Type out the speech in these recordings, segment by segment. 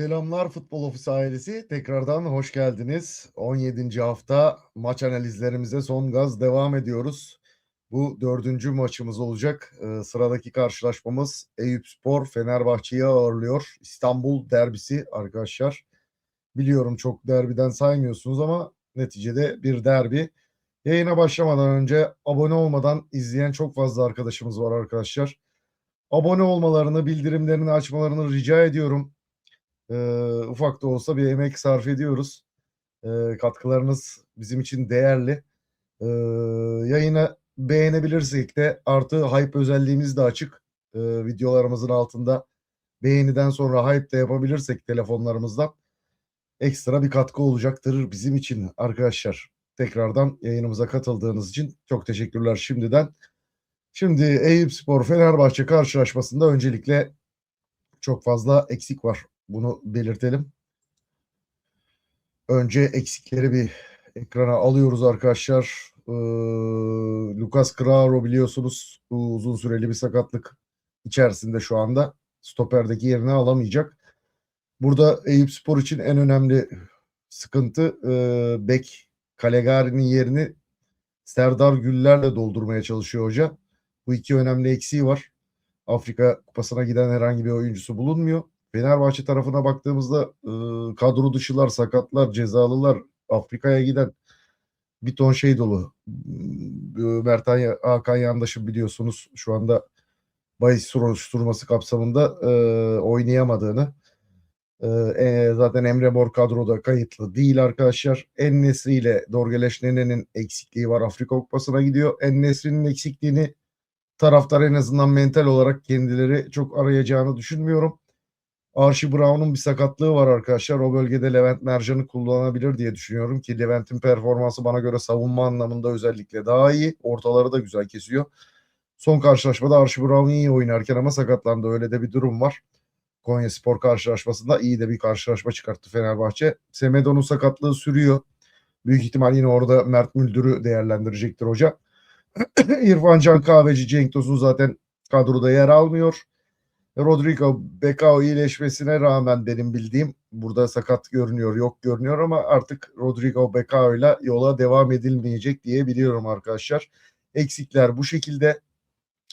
Selamlar Futbol Ofisi ailesi. Tekrardan hoş geldiniz. 17. hafta maç analizlerimize son gaz devam ediyoruz. Bu dördüncü maçımız olacak. Ee, sıradaki karşılaşmamız Eyüp Spor Fenerbahçe'yi ağırlıyor. İstanbul derbisi arkadaşlar. Biliyorum çok derbiden saymıyorsunuz ama neticede bir derbi. Yayına başlamadan önce abone olmadan izleyen çok fazla arkadaşımız var arkadaşlar. Abone olmalarını, bildirimlerini açmalarını rica ediyorum. Ee, ufak da olsa bir emek sarf ediyoruz. Ee, katkılarınız bizim için değerli. Ee, yayını beğenebilirsek de artı hype özelliğimiz de açık. Ee, videolarımızın altında beğeniden sonra hype de yapabilirsek telefonlarımızdan ekstra bir katkı olacaktır bizim için arkadaşlar. Tekrardan yayınımıza katıldığınız için çok teşekkürler şimdiden. Şimdi Eyüp Spor Fenerbahçe karşılaşmasında öncelikle çok fazla eksik var. Bunu belirtelim. Önce eksikleri bir ekrana alıyoruz arkadaşlar. Ee, Lucas Claro biliyorsunuz uzun süreli bir sakatlık içerisinde şu anda. Stoperdeki yerini alamayacak. Burada Eyüp Spor için en önemli sıkıntı e, bek Kalegari'nin yerini Serdar Güller'le doldurmaya çalışıyor hoca. Bu iki önemli eksiği var. Afrika kupasına giden herhangi bir oyuncusu bulunmuyor. Fenerbahçe tarafına baktığımızda e, kadro dışılar, sakatlar, cezalılar, Afrika'ya giden bir ton şey dolu. E, Mertan Hakan Yandaş'ın biliyorsunuz şu anda bahis soruşturması kapsamında e, oynayamadığını e, zaten Emre Mor kadroda kayıtlı değil arkadaşlar. En Nesri ile Dorgeleş Nene'nin eksikliği var. Afrika Kupası'na gidiyor. En Nesri'nin eksikliğini taraftar en azından mental olarak kendileri çok arayacağını düşünmüyorum. Archie Brown'un bir sakatlığı var arkadaşlar. O bölgede Levent Mercan'ı kullanabilir diye düşünüyorum ki Levent'in performansı bana göre savunma anlamında özellikle daha iyi. Ortaları da güzel kesiyor. Son karşılaşmada Archie Brown iyi oynarken ama sakatlandı. Öyle de bir durum var. Konya Spor karşılaşmasında iyi de bir karşılaşma çıkarttı Fenerbahçe. Semedo'nun sakatlığı sürüyor. Büyük ihtimal yine orada Mert Müldür'ü değerlendirecektir hoca. İrfan Can Kahveci, Cenk Tosun zaten kadroda yer almıyor. Rodrigo Becao iyileşmesine rağmen benim bildiğim burada sakat görünüyor, yok görünüyor ama artık Rodrigo Becao ile yola devam edilmeyecek diye biliyorum arkadaşlar. Eksikler bu şekilde.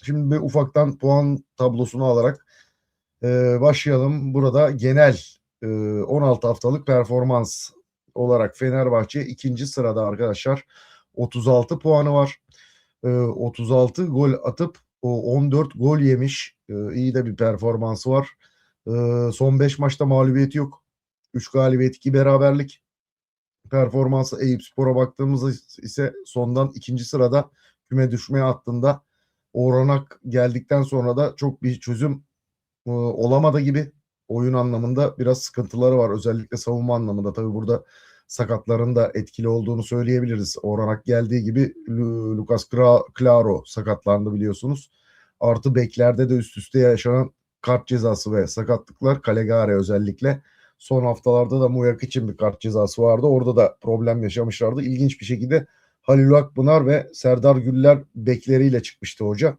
Şimdi bir ufaktan puan tablosunu alarak e, başlayalım. Burada genel e, 16 haftalık performans olarak Fenerbahçe ikinci sırada arkadaşlar. 36 puanı var. E, 36 gol atıp o 14 gol yemiş. E, iyi de bir performansı var. E, son 5 maçta mağlubiyeti yok. 3 galibiyet 2 beraberlik. Performansı Eyüp Spor'a baktığımızda ise sondan ikinci sırada küme düşmeye attığında Oranak geldikten sonra da çok bir çözüm e, olamadı gibi. Oyun anlamında biraz sıkıntıları var. Özellikle savunma anlamında. Tabii burada sakatların da etkili olduğunu söyleyebiliriz. Oranak geldiği gibi Lucas Claro sakatlandı biliyorsunuz. Artı beklerde de üst üste yaşanan kart cezası ve sakatlıklar Calegari özellikle. Son haftalarda da Muyak için bir kart cezası vardı. Orada da problem yaşamışlardı. İlginç bir şekilde Halil Akpınar ve Serdar Güller bekleriyle çıkmıştı hoca.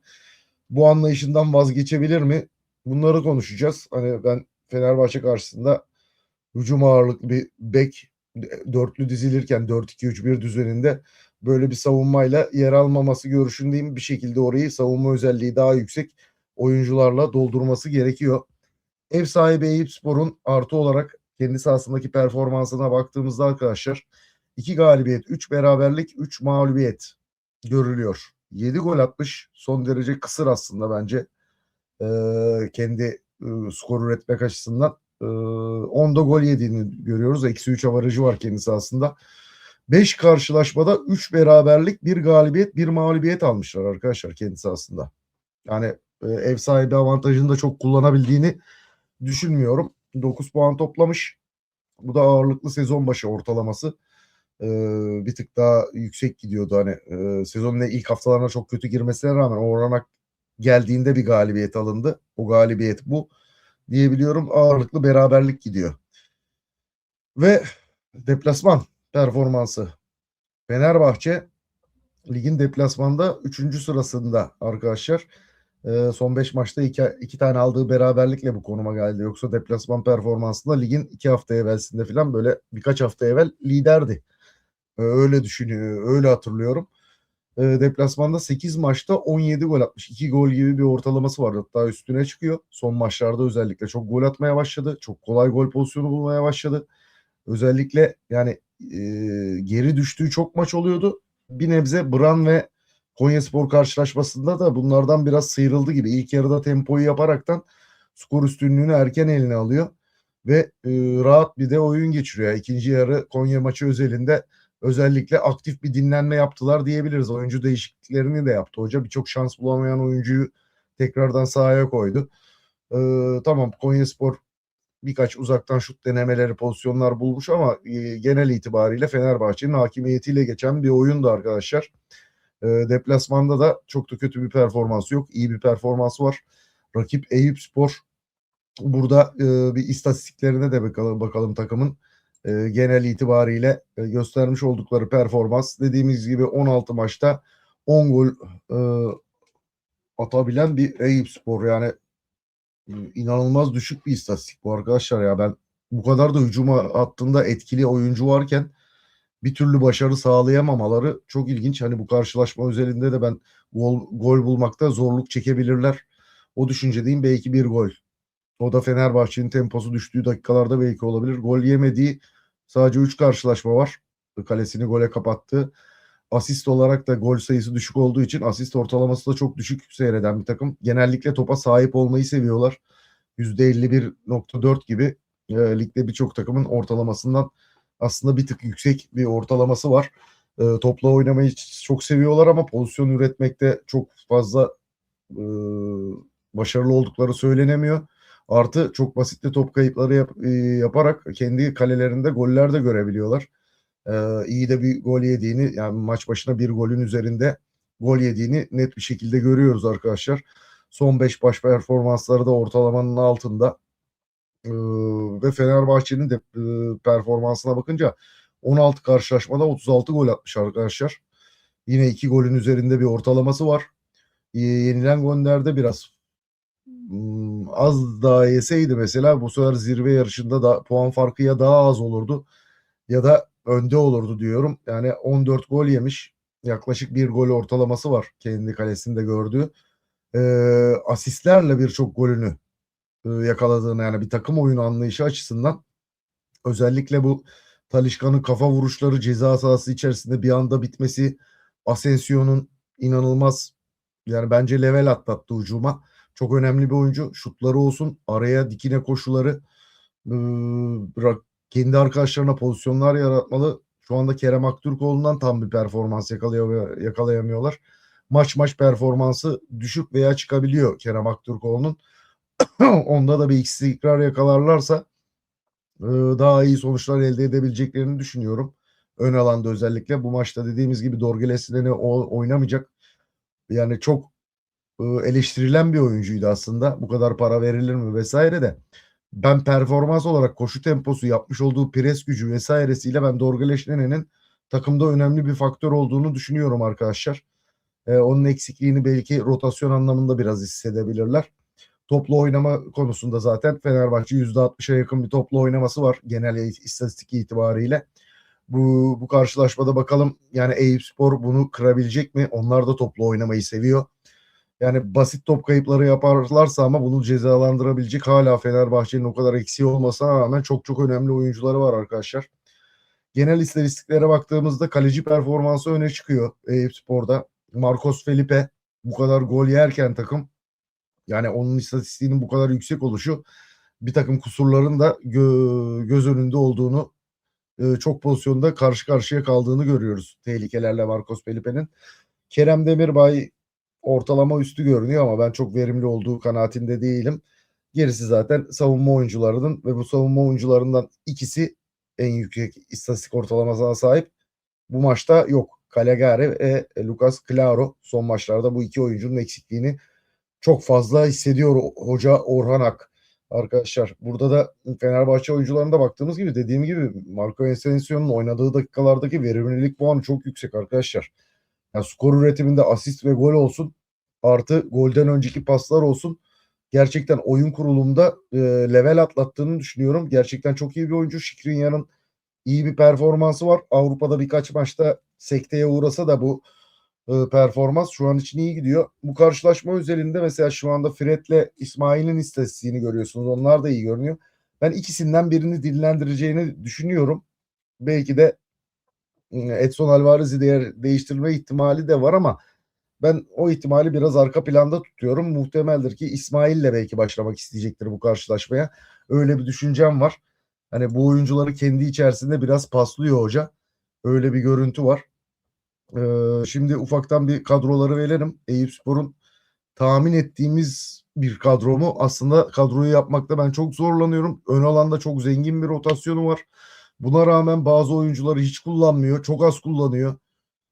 Bu anlayışından vazgeçebilir mi? Bunları konuşacağız. Hani ben Fenerbahçe karşısında hücum ağırlıklı bir bek dörtlü dizilirken 4-2-3-1 düzeninde böyle bir savunmayla yer almaması görüşündeyim. Bir şekilde orayı savunma özelliği daha yüksek oyuncularla doldurması gerekiyor. Ev sahibi Eyüp Spor'un artı olarak kendi sahasındaki performansına baktığımızda arkadaşlar 2 galibiyet, 3 beraberlik, 3 mağlubiyet görülüyor. 7 gol atmış. Son derece kısır aslında bence. Ee, kendi e, skor üretmek açısından. Ee, 10'da gol yediğini görüyoruz. Eksi 3 avarajı var kendisi aslında. 5 karşılaşmada 3 beraberlik, 1 galibiyet, 1 mağlubiyet almışlar arkadaşlar kendisi aslında. Yani e, ev sahibi avantajını da çok kullanabildiğini düşünmüyorum. 9 puan toplamış. Bu da ağırlıklı sezon başı ortalaması. Ee, bir tık daha yüksek gidiyordu. Hani e, sezonun ilk haftalarına çok kötü girmesine rağmen Oranak geldiğinde bir galibiyet alındı. O galibiyet bu diyebiliyorum. Ağırlıklı beraberlik gidiyor. Ve deplasman performansı. Fenerbahçe ligin deplasmanda 3. sırasında arkadaşlar. Eee, son 5 maçta 2 2 tane aldığı beraberlikle bu konuma geldi. Yoksa deplasman performansında ligin 2 hafta evvelsinde filan böyle birkaç hafta evvel liderdi. Eee, öyle düşünüyor öyle hatırlıyorum. Eee, deplasmanda 8 maçta 17 gol atmış. 2 gol gibi bir ortalaması var. Hatta üstüne çıkıyor. Son maçlarda özellikle çok gol atmaya başladı. Çok kolay gol pozisyonu bulmaya başladı. Özellikle yani, eee, geri düştüğü çok maç oluyordu. Bir nebze Brann ve Konyaspor karşılaşmasında da bunlardan biraz sıyrıldı gibi. İlk yarıda tempoyu yaparaktan skor üstünlüğünü erken eline alıyor ve, eee, rahat bir de oyun geçiriyor. İkinci yarı Konya maçı özelinde özellikle aktif bir dinlenme yaptılar diyebiliriz. Oyuncu değişikliklerini de yaptı hoca. Birçok şans bulamayan oyuncuyu tekrardan sahaya koydu. Eee, tamam Konyaspor birkaç uzaktan şut denemeleri, pozisyonlar bulmuş ama, eee, genel itibariyle Fenerbahçe'nin hakimiyetiyle geçen bir oyundu arkadaşlar. Eee, deplasmanda da çok da kötü bir performansı yok. İyi bir performansı var. Rakip Eyüpspor. Burada, eee, bir istatistiklerine de bakalım bakalım takımın. Eee, genel itibariyle, eee, göstermiş oldukları performans dediğimiz gibi 16 maçta 10 gol, eee, atabilen bir Eyüpspor. Yani, ııı, inanılmaz düşük bir istatistik bu arkadaşlar ya. Ben bu kadar da hücum hattında etkili oyuncu varken bir türlü başarı sağlayamamaları çok ilginç. Hani bu karşılaşma özelinde de ben gol gol bulmakta zorluk çekebilirler. O düşüncedeyim. Belki 1 gol. O da Fenerbahçe'nin temposu düştüğü dakikalarda belki olabilir. Gol yemediği sadece 3 karşılaşma var. Kalesini gole kapattığı. Asist olarak da gol sayısı düşük olduğu için asist ortalaması da çok düşük seyreden bir takım. Genellikle topa sahip olmayı seviyorlar. %51.4 gibi, eee, ligde birçok takımın ortalamasından aslında bir tık yüksek bir ortalaması var. Eee, topla oynamayı çok seviyorlar ama pozisyon üretmekte çok fazla, ııı, başarılı oldukları söylenemiyor. Artı çok basit de top kayıpları yap eee, yaparak kendi kalelerinde goller de görebiliyorlar. Eee, iyi de bir gol yediğini, yani maç başına 1 golün üzerinde gol yediğini net bir şekilde görüyoruz arkadaşlar. Son 5 maç performansları da ortalamanın altında. Iıı, ve Fenerbahçe'nin de, ııı, performansına bakınca 16 karşılaşmada 36 gol atmış arkadaşlar. Yine 2 golün üzerinde bir ortalaması var. Eee, yenilen gollerde biraz, az daha yeseydi mesela bu sefer zirve yarışında da puan farkı ya daha az olurdu ya da önde olurdu diyorum. Yani 14 gol yemiş. Yaklaşık 1 gol ortalaması var kendi kalesinde gördüğü. Eee, asistlerle birçok golünü, ııı, yakaladığını yani bir takım oyunu anlayışı açısından özellikle bu Talisca'nın kafa vuruşları ceza sahası içerisinde bir anda bitmesi, Asensio'nun inanılmaz yani bence level atlattı hücuma. Çok önemli bir oyuncu. Şutları olsun, araya dikine koşuları, kendi arkadaşlarına pozisyonlar yaratmalı. Şu anda Kerem Aktürkoğlu'ndan tam bir performans yakalaya yakalayamıyorlar. Maç maç performansı düşük veya çıkabiliyor Kerem Aktürkoğlu'nun. Onda da bir istikrar yakalarlarsa, daha iyi sonuçlar elde edebileceklerini düşünüyorum. Ön alanda özellikle. Bu maçta dediğimiz gibi Dorgeles'le o oynamayacak. Yani çok, eleştirilen bir oyuncuydu aslında. Bu kadar para verilir mi vs. de. Ben performans olarak koşu temposu, yapmış olduğu pres gücü vs.siyle ben Dorgeles'in takımda önemli bir faktör olduğunu düşünüyorum arkadaşlar. Eee, onun eksikliğini belki rotasyon anlamında biraz hissedebilirler. Toplu oynama konusunda zaten Fenerbahçe %60'a yakın bir toplu oynaması var genel istatistik itibariyle. Bu bu karşılaşmada bakalım yani Eyüpspor bunu kırabilecek mi? Onlar da toplu oynamayı seviyor. Yani basit top kayıpları yaparlarsa ama bunu cezalandırabilecek hâlâ Fenerbahçe'nin o kadar eksiği olmasına rağmen çok çok önemli oyuncuları var arkadaşlar. Genel istatistiklere baktığımızda kaleci performansı öne çıkıyor Eyüpspor'da. Marcos Felipe bu kadar gol yerken takım yani onun istatistiğinin bu kadar yüksek oluşu birtakım kusurların da gö göz önünde olduğunu, ııı, çok pozisyonda karşı karşıya kaldığını görüyoruz tehlikelerle Marcos Felipe'nin. Kerem Demirbay ortalama üstü görünüyor ama ben çok verimli olduğu kanaatinde değilim. Gerisi zaten savunma oyuncularının ve bu savunma oyuncularından ikisi en yüksek istatistik ortalamasına sahip. Bu maçta yok. Calegari ve Lucas Claro son maçlarda bu 2 oyuncunun eksikliğini çok fazla hissediyor hoca Orhan Ak. Arkadaşlar burada da Fenerbahçe oyuncularına baktığımız gibi dediğim gibi Marco Asensio'nun oynadığı dakikalardaki verimlilik puanı çok yüksek arkadaşlar. Ya skor üretiminde asist ve gol olsun artı golden önceki paslar olsun. Gerçekten oyun kurulumda e, level atlattığını düşünüyorum. Gerçekten çok iyi bir oyuncu. Skriniar'ın iyi bir performansı var. Avrupa'da birkaç maçta sekteye uğrasa da bu e, performans şu an için iyi gidiyor. Bu karşılaşma özelinde mesela şu anda Fred'le İsmail'in istatistiğini görüyorsunuz. Onlar da iyi görünüyor. Ben ikisinden birini dillendireceğini düşünüyorum. Belki de Edson Alvarez'i değer, değiştirme ihtimali de var ama ben o ihtimali biraz arka planda tutuyorum. Muhtemeldir ki İsmail'le belki başlamak isteyecektir bu karşılaşmaya. Öyle bir düşüncem var. Hani bu oyuncuları kendi içerisinde biraz paslıyor hoca. Öyle bir görüntü var. Ee, şimdi ufaktan bir kadroları verelim. Eyüpspor'un tahmin ettiğimiz bir kadro mu? Aslında kadroyu yapmakta ben çok zorlanıyorum. Ön alanda çok zengin bir rotasyonu var. Buna rağmen bazı oyuncuları hiç kullanmıyor. Çok az kullanıyor.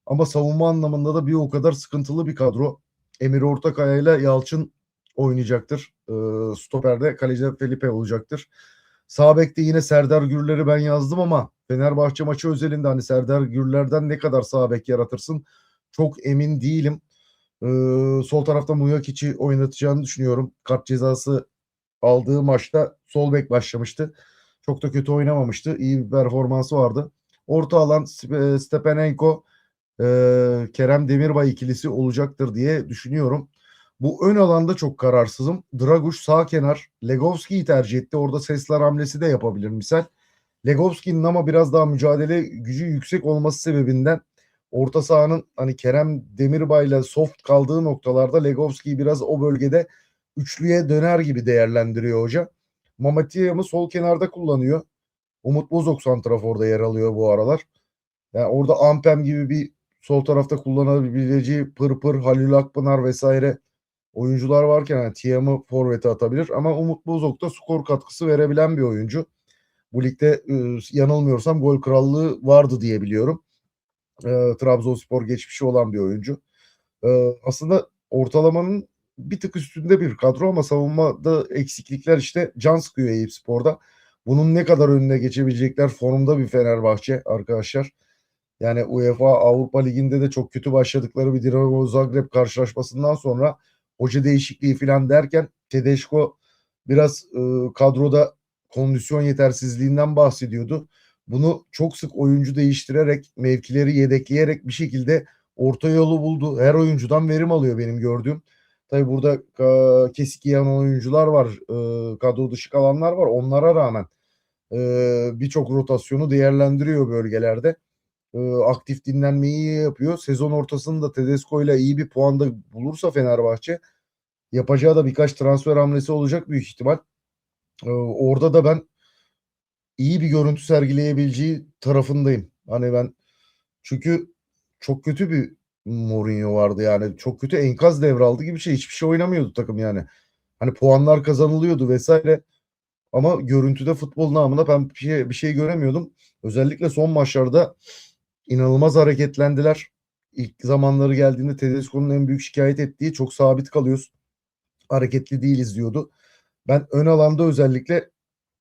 Ama savunma anlamında da bir o kadar sıkıntılı bir kadro. Emir Ortakaya ile Yalçın oynayacaktır. Ee, Stoper'de kaleci Felipe olacaktır. Sağ bekte yine Serdar Gürler'i ben yazdım ama Fenerbahçe maçı özelinde hani Serdar Gürler'den ne kadar sağ bek yaratırsın çok emin değilim. Ee, sol tarafta Muyakic'i oynatacağını düşünüyorum. Kart cezası aldığı maçta sol bek başlamıştı. Çok da kötü oynamamıştı. İyi bir performansı vardı. Orta alan Sp- Stepanenko e, Kerem Demirbay ikilisi olacaktır diye düşünüyorum. Bu ön alanda çok kararsızım. Draguş sağ kenar. Legovski'yi tercih etti. Orada sesler hamlesi de yapabilir misal. Legovski'nin ama biraz daha mücadele gücü yüksek olması sebebinden orta sahanın hani Kerem Demirbay'la soft kaldığı noktalarda Legovski'yi biraz o bölgede üçlüye döner gibi değerlendiriyor hoca. Mamatiyam'ı sol kenarda kullanıyor. Umut Bozok santraforda yer alıyor bu aralar. Yani orada Ampem gibi bir sol tarafta kullanabileceği Pırpır, Halil Akpınar vesaire oyuncular varken yani Tiam'ı forvete atabilir ama Umut Bozok da skor katkısı verebilen bir oyuncu. Bu ligde e, yanılmıyorsam gol krallığı vardı diye biliyorum. E, Trabzonspor geçmişi olan bir oyuncu. E, aslında ortalamanın bir tık üstünde bir kadro ama savunmada eksiklikler işte can sıkıyor Eyüp Spor'da. Bunun ne kadar önüne geçebilecekler formda bir Fenerbahçe arkadaşlar. Yani UEFA Avrupa Ligi'nde de çok kötü başladıkları bir Dinamo Zagreb karşılaşmasından sonra hoca değişikliği falan derken Tedesco biraz e, kadroda kondisyon yetersizliğinden bahsediyordu. Bunu çok sık oyuncu değiştirerek, mevkileri yedekleyerek bir şekilde orta yolu buldu. Her oyuncudan verim alıyor benim gördüğüm. Tabi burada e, kesik yiyen oyuncular var, e, kadro dışı kalanlar var. Onlara rağmen e, birçok rotasyonu değerlendiriyor bölgelerde. E, aktif dinlenmeyi yapıyor. Sezon ortasında Tedesco ile iyi bir puanda bulursa Fenerbahçe yapacağı da birkaç transfer hamlesi olacak büyük ihtimal. E, orada da ben iyi bir görüntü sergileyebileceği tarafındayım. Hani ben çünkü çok kötü bir Mourinho vardı yani. Çok kötü enkaz devraldı gibi bir şey. Hiçbir şey oynamıyordu takım yani. Hani puanlar kazanılıyordu vesaire. Ama görüntüde futbol namına ben bir şey, bir şey göremiyordum. Özellikle son maçlarda inanılmaz hareketlendiler. İlk zamanları geldiğinde Tedesco'nun en büyük şikayet ettiği çok sabit kalıyoruz. Hareketli değiliz diyordu. Ben ön alanda özellikle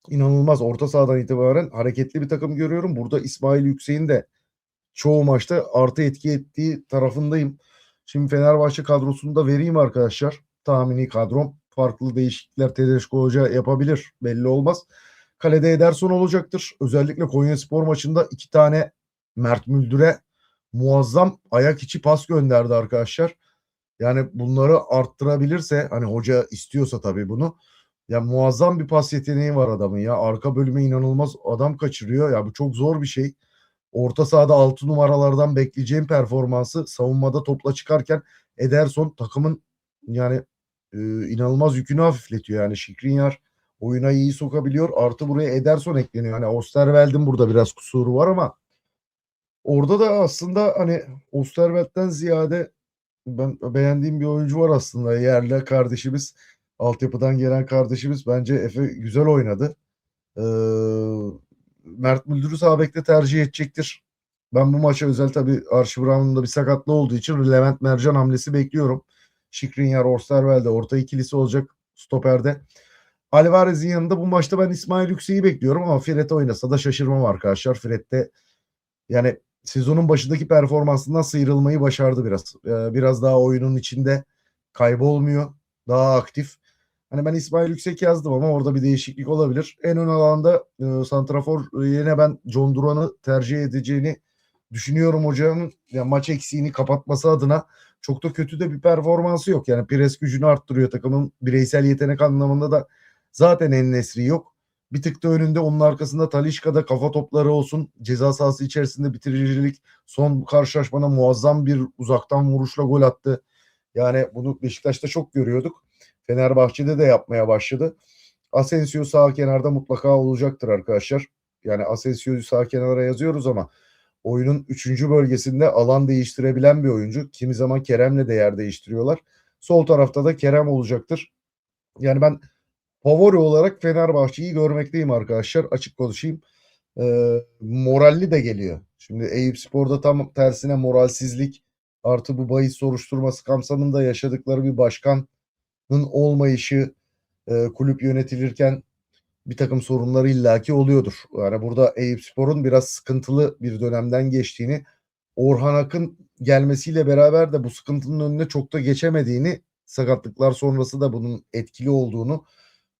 inanılmaz orta sahadan itibaren hareketli bir takım görüyorum. Burada İsmail Yüksek'in de çoğu maçta artı etki ettiği tarafındayım. Şimdi Fenerbahçe kadrosunu da vereyim arkadaşlar. Tahmini kadrom. Farklı değişiklikler Tedesco Hoca yapabilir. Belli olmaz. Kalede Ederson olacaktır. Özellikle Konya Spor maçında iki tane Mert Müldür'e muazzam ayak içi pas gönderdi arkadaşlar. Yani bunları arttırabilirse hani hoca istiyorsa tabii bunu. Ya muazzam bir pas yeteneği var adamın ya. Arka bölüme inanılmaz adam kaçırıyor. Ya bu çok zor bir şey. Orta sahada 6 numaralardan bekleyeceğim performansı savunmada topla çıkarken Ederson takımın yani e, inanılmaz yükünü hafifletiyor. Yani Şikrinyar oyuna iyi sokabiliyor. Artı buraya Ederson ekleniyor. Hani Osterweld'in burada biraz kusuru var ama orada da aslında hani Osterweld'den ziyade ben beğendiğim bir oyuncu var aslında. Yerli kardeşimiz. Altyapıdan gelen kardeşimiz. Bence Efe güzel oynadı. Ee, Mert Müldür'ü sağ bekte tercih edecektir. Ben bu maça özel tabii Archie Brown'un da bir sakatlığı olduğu için Levent Mercan hamlesi bekliyorum. Şikrinyar, Osterwelde orta ikilisi olacak stoperde. Alvarez'in yanında bu maçta ben İsmail Yüksek'i bekliyorum ama Fred oynasa da şaşırmam arkadaşlar. Fred'de yani sezonun başındaki performansından sıyrılmayı başardı biraz. Ee, biraz daha oyunun içinde Kaybolmuyor. Daha aktif. Hani ben İsmail Yüksek yazdım ama orada bir değişiklik olabilir. En ön alanda e, santrafor e, yine ben John Duran'ı tercih edeceğini düşünüyorum hocanın. Yani maç eksiğini kapatması adına çok da kötü de bir performansı yok. Yani pres gücünü arttırıyor takımın bireysel yetenek anlamında da zaten en nesri yok. Bir tık da önünde onun arkasında Talişka'da kafa topları olsun. Ceza sahası içerisinde bitiricilik. Son karşılaşmada muazzam bir uzaktan vuruşla gol attı. Yani bunu Beşiktaş'ta çok görüyorduk. Fenerbahçe'de de yapmaya başladı. Asensio sağ kenarda mutlaka olacaktır arkadaşlar. Yani Asensio'yu sağ kenara yazıyoruz ama oyunun 3. bölgesinde alan değiştirebilen bir oyuncu. Kimi zaman Kerem'le de yer değiştiriyorlar. Sol tarafta da Kerem olacaktır. Yani ben favori olarak Fenerbahçe'yi görmekteyim arkadaşlar. Açık konuşayım. Ee, moralli de geliyor. Şimdi Eyüp Spor'da tam tersine moralsizlik artı bu bahis soruşturması kapsamında yaşadıkları bir başkanın olmayışı e, kulüp yönetilirken bir takım sorunları illaki oluyordur. Yani burada Eyüp Spor'un biraz sıkıntılı bir dönemden geçtiğini, Orhan Akın gelmesiyle beraber de bu sıkıntının önüne çok da geçemediğini, sakatlıklar sonrası da bunun etkili olduğunu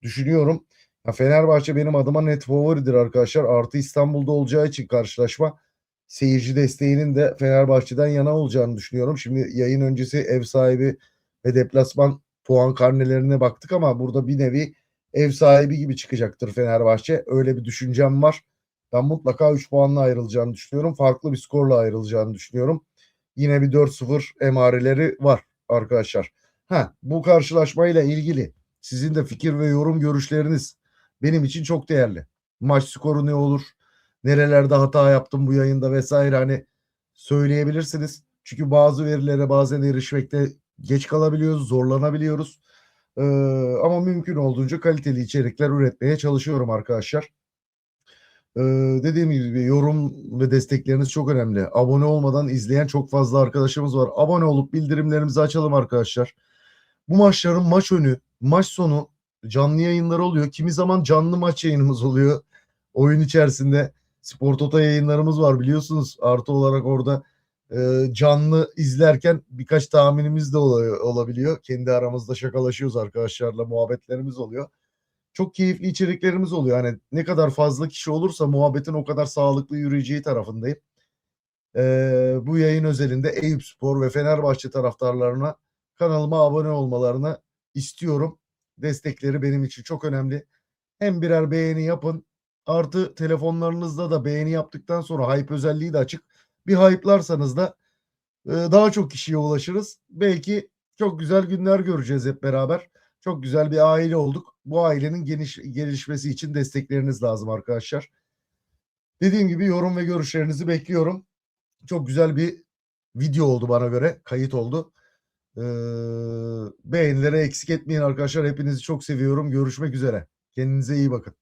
düşünüyorum. Ya Fenerbahçe benim adıma net favoridir arkadaşlar. Artı İstanbul'da olacağı için karşılaşma seyirci desteğinin de Fenerbahçe'den yana olacağını düşünüyorum. Şimdi yayın öncesi ev sahibi ve deplasman puan karnelerine baktık ama burada bir nevi ev sahibi gibi çıkacaktır Fenerbahçe. Öyle bir düşüncem var. Ben mutlaka 3 puanla ayrılacağını düşünüyorum. Farklı bir skorla ayrılacağını düşünüyorum. Yine bir 4-0 emareleri var arkadaşlar. Ha, bu karşılaşmayla ilgili sizin de fikir ve yorum görüşleriniz benim için çok değerli. Maç skoru ne olur? Nerelerde hata yaptım bu yayında vesaire hani söyleyebilirsiniz. Çünkü bazı verilere bazen erişmekte geç kalabiliyoruz, zorlanabiliyoruz. Ee, ama mümkün olduğunca kaliteli içerikler üretmeye çalışıyorum arkadaşlar. Ee, dediğim gibi yorum ve destekleriniz çok önemli. Abone olmadan izleyen çok fazla arkadaşımız var. Abone olup bildirimlerimizi açalım arkadaşlar. Bu maçların maç önü, maç sonu canlı yayınları oluyor. Kimi zaman canlı maç yayınımız oluyor. Oyun içerisinde Spor Toto yayınlarımız var biliyorsunuz. Artı olarak orada e, canlı izlerken birkaç tahminimiz de ol- olabiliyor. Kendi aramızda şakalaşıyoruz arkadaşlarla muhabbetlerimiz oluyor. Çok keyifli içeriklerimiz oluyor. Hani ne kadar fazla kişi olursa muhabbetin o kadar sağlıklı yürüyeceği tarafındayım. E, bu yayın özelinde Eyüp Spor ve Fenerbahçe taraftarlarına kanalıma abone olmalarını istiyorum. Destekleri benim için çok önemli. Hem birer beğeni yapın. Artı telefonlarınızda da beğeni yaptıktan sonra hype özelliği de açık. Bir hype'larsanız da e, daha çok kişiye ulaşırız. Belki çok güzel günler göreceğiz hep beraber. Çok güzel bir aile olduk. Bu ailenin geniş gelişmesi için destekleriniz lazım arkadaşlar. Dediğim gibi yorum ve görüşlerinizi bekliyorum. Çok güzel bir video oldu bana göre. Kayıt oldu. Ee, beğenilere eksik etmeyin arkadaşlar. Hepinizi çok seviyorum. Görüşmek üzere. Kendinize iyi bakın.